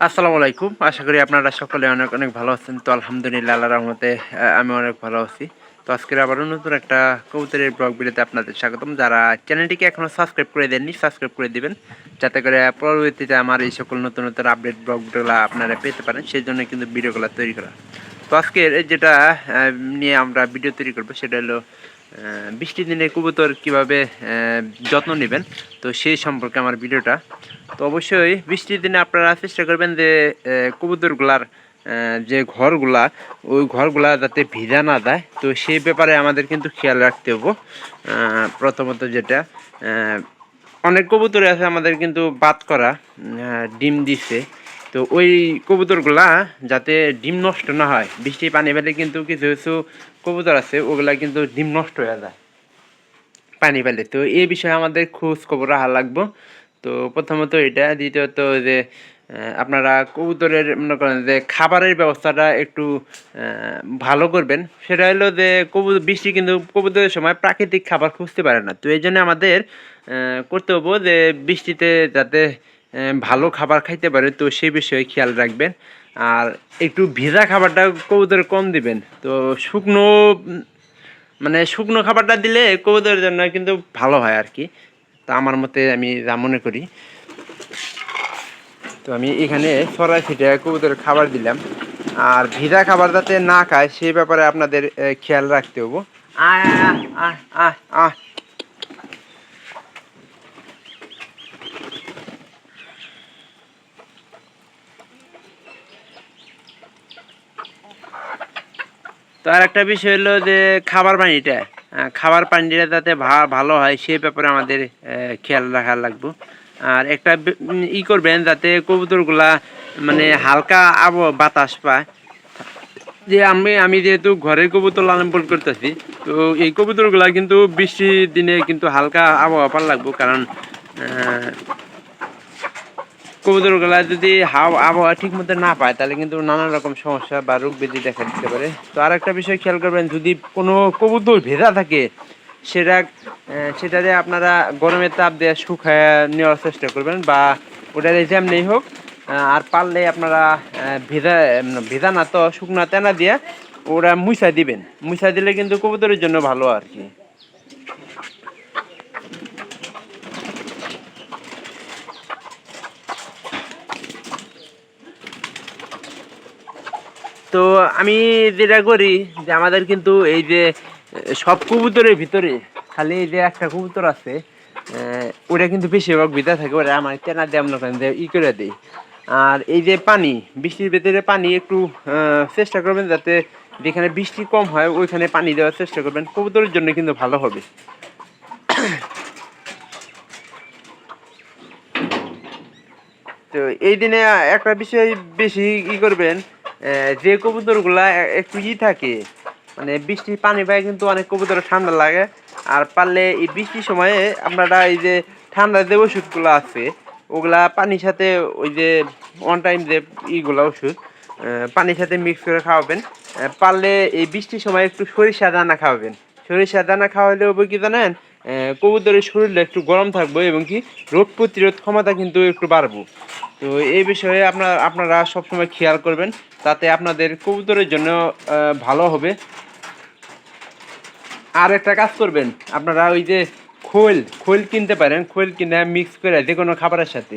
আসসালামু আলাইকুম। আশা করি আপনারা সকলে অনেক অনেক ভালো আছেন। তো আলহামদুলিল্লাহ আল্লাহ রহমতে আমি অনেক ভালো আছি। তো আজকের আবারও নতুন একটা কবুতরের ব্লগ ভিডিওতে আপনাদের স্বাগতম। যারা চ্যানেলটিকে এখনও সাবস্ক্রাইব করে দেননি, সাবস্ক্রাইব করে দিবেন। যাতে করে পরবর্তীতে আমার এই সকল নতুন নতুন আপডেট ব্লগগুলো আপনারা পেতে পারেন। সেই জন্য কিন্তু ভিডিওগুলো তৈরি করা। তো আজকের যেটা নিয়ে আমরা ভিডিও তৈরি করব, সেটা হলো বৃষ্টির দিনে কবুতর কীভাবে যত্ন নেবেন? তো সেই সম্পর্কে আমার ভিডিওটা। তো অবশ্যই বৃষ্টির দিনে আপনারা চেষ্টা করবেন যে কবুতরগুলার যে ঘরগুলা, ওই ঘরগুলা যাতে ভিজা না দেয় তো সেই ব্যাপারে আমাদের কিন্তু খেয়াল রাখতে হব। প্রথমত যেটা অনেক কবুতর আছে আমাদের কিন্তু বাদ করা ডিম দিছে। তো ওই কবুতরগুলা যাতে ডিম নষ্ট না হয় বৃষ্টি পানি পেলে কিন্তু কিছু কিছু কবুতর আছে, ওগুলা কিন্তু ডিম নষ্ট হয়ে যায় পানি পেলে তো এই বিষয়ে আমাদের খোঁজ খবর রাখা লাগবো। তো প্রথমত এটা, দ্বিতীয়ত যে আপনারা কবুতরের, মনে করেন যে, খাবারের ব্যবস্থাটা একটু ভালো করবেন। সেটা হলো যে কবুতর বৃষ্টি কিন্তু কবুতরের সময় প্রাকৃতিক খাবার খুঁজতে পারে না। তো এই জন্য আমাদের করতে হব যে, বৃষ্টিতে যাতে ভালো খাবার খাইতে পারে, তো সেই বিষয়ে খেয়াল রাখবেন। আর একটু ভেজা খাবারটা কবুতর কম দিবেন। তো শুকনো মানে শুকনো খাবারটা দিলে কবুতরের জন্য কিন্তু ভালো হয় আর কি। তা আমার মতে আমি যা মনে করি। তো আমি এখানে সরাই ছিটে কবুতরের খাবার দিলাম। আর ভিজা খাবার যাতে না খায়, সেই ব্যাপারে আপনাদের খেয়াল রাখতে হব। আহ আহ আয় আয় তো আর একটা বিষয় হলো যে খাবার পানিটা খাবার পানিটা যাতে ভালো হয় সেই ব্যাপারে আমাদের খেয়াল রাখা লাগবে। আর একটা ই করবেন যাতে কবুতরগুলা মানে হালকা আব বাতাস পায়। যে আমি আমি যেহেতু ঘরের কবুতর লালন পালন করতেছি, তো এই কবুতরগুলা কিন্তু বৃষ্টির দিনে কিন্তু হালকা আবহাওয়া পার লাগবো। কারণ কবুতরগুলা যদি হাওয়া আবহাওয়া ঠিক মতো না পায়, তাহলে কিন্তু নানান রকম সমস্যা বা রোগ ব্যাধি দেখা দিতে পারে। তো আর একটা বিষয় খেয়াল করবেন, যদি কোনো কবুতর ভেজা থাকে, সেটা সেটাতে আপনারা গরমের তাপ দিয়ে শুকায় নেওয়ার চেষ্টা করবেন বা ওটা যেমনি হোক আর পারলে আপনারা ভেজা ভেজা না তো, শুকনো তেনা দিয়ে ওরা মুছা দিবেন। মুছা দিলে কিন্তু কবুতরের জন্য ভালো আর কি। তো আমি যেটা করি যে আমাদের কিন্তু এই যে সব কবুতরের ভিতরে খালি এই যে একটা কবুতর আছে ওটা কিন্তু বেশিরভাগ ভিতরে থাকে ওরা আমার তেনা দিয়ে আমরা দিয়ে ই করে দিই। আর এই যে পানি, বৃষ্টির ভেতরে পানি একটু চেষ্টা করবেন যাতে যেখানে বৃষ্টি কম হয়, ওইখানে পানি দেওয়ার চেষ্টা করবেন, কবুতরের জন্য কিন্তু ভালো হবে। তো এই দিনে একটা বিষয় বেশি ই করবেন যে কবুতরগুলা একটু ই থাকে মানে বৃষ্টি, পানি পায় কিন্তু অনেক কবুতর ঠান্ডা লাগে। আর পারলে এই বৃষ্টির সময়ে আপনারা এই যে ঠান্ডা যে ওষুধগুলো আছে, ওগুলা পানির সাথে ওই যে ওয়ান টাইম যে ইগুলা ওষুধ পানির সাথে মিক্স করে খাওয়াবেন। পারলে এই বৃষ্টির সময় একটু সরিষা দানা খাওয়াবেন। সরিষা দানা খাওয়ালে হবে কি জানেন? কবুতরের শরীরটা একটু গরম থাকবে এবং কি রোগ প্রতিরোধ ক্ষমতা কিন্তু একটু বাড়বো। তো এই বিষয়ে আপনার, আপনারা সবসময় খেয়াল করবেন তাতে আপনাদের কবুতরের জন্য ভালো হবে। আর একটা কাজ করবেন, আপনারা ওই যে খোল খোল কিনতে পারেন, খোল কিনে মিক্স করে যে কোনো খাবারের সাথে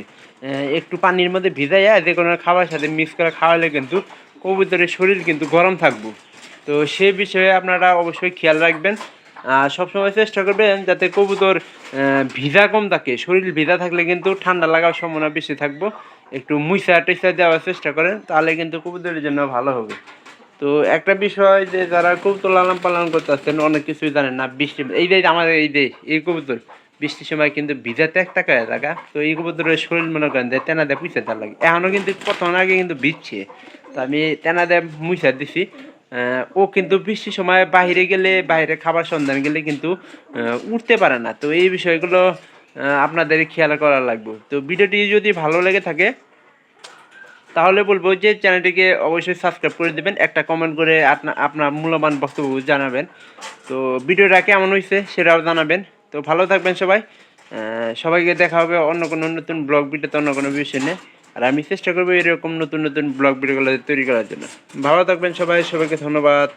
একটু পানির মধ্যে ভিজাইয়া যে কোনো খাবারের সাথে মিক্স করে খাওয়ালে কিন্তু কবুতরের শরীর কিন্তু গরম থাকব। তো সে বিষয়ে আপনারা অবশ্যই খেয়াল রাখবেন। সবসময় চেষ্টা করবেন যাতে কবুতর ভিজা কম থাকে। শরীর ভিজা থাকলে কিন্তু ঠান্ডা লাগার সম্ভাবনা বেশি থাকব। একটু মুইসা টেসা দেওয়ার চেষ্টা করেন, তাহলে কিন্তু কবুতরের জন্য ভালো হবে। তো একটা বিষয় যে যারা কবুতর লালন পালন করতেছেন অনেক কিছুই জানেন না, বৃষ্টি, এই যে আমাদের এই যে, এই কবুতর, বৃষ্টির সময় কিন্তু ভিজাতে একটা কাজ লাগা তো এই কবুতরের শরীর মনে করেন যে তেনা দিয়ে পুষে তার লাগে। এখনও কিন্তু প্রথম আগে কিন্তু ভিজছে। তো আমি তেনা দিয়ে মুইসা দিছি। ও কিন্তু বৃষ্টির সময় বাইরে গেলে, বাইরে খাবার সন্ধান গেলে কিন্তু উঠতে পারে না। তো এই বিষয়গুলো আপনাদের খেয়াল করা লাগবে। তো ভিডিওটি যদি ভালো লেগে থাকে, তাহলে বলব যে চ্যানেলটিকে অবশ্যই সাবস্ক্রাইব করে দেবেন, একটা কমেন্ট করে আপনা, আপনার মূল্যবান বক্তব্য জানাবেন। তো ভিডিওটা কেমন হয়েছে সেটাও জানাবেন। তো ভালো থাকবেন সবাই। সবাইকে দেখা হবে অন্য কোনো নতুন ব্লগ ভিডিওতে অন্য কোনো বিষয় নিয়ে। আর আমি চেষ্টা করব এরকম নতুন নতুন ব্লগ ভিডিওগুলো তৈরি করার জন্য। ভালো থাকবেন সবাই, সবাইকে ধন্যবাদ।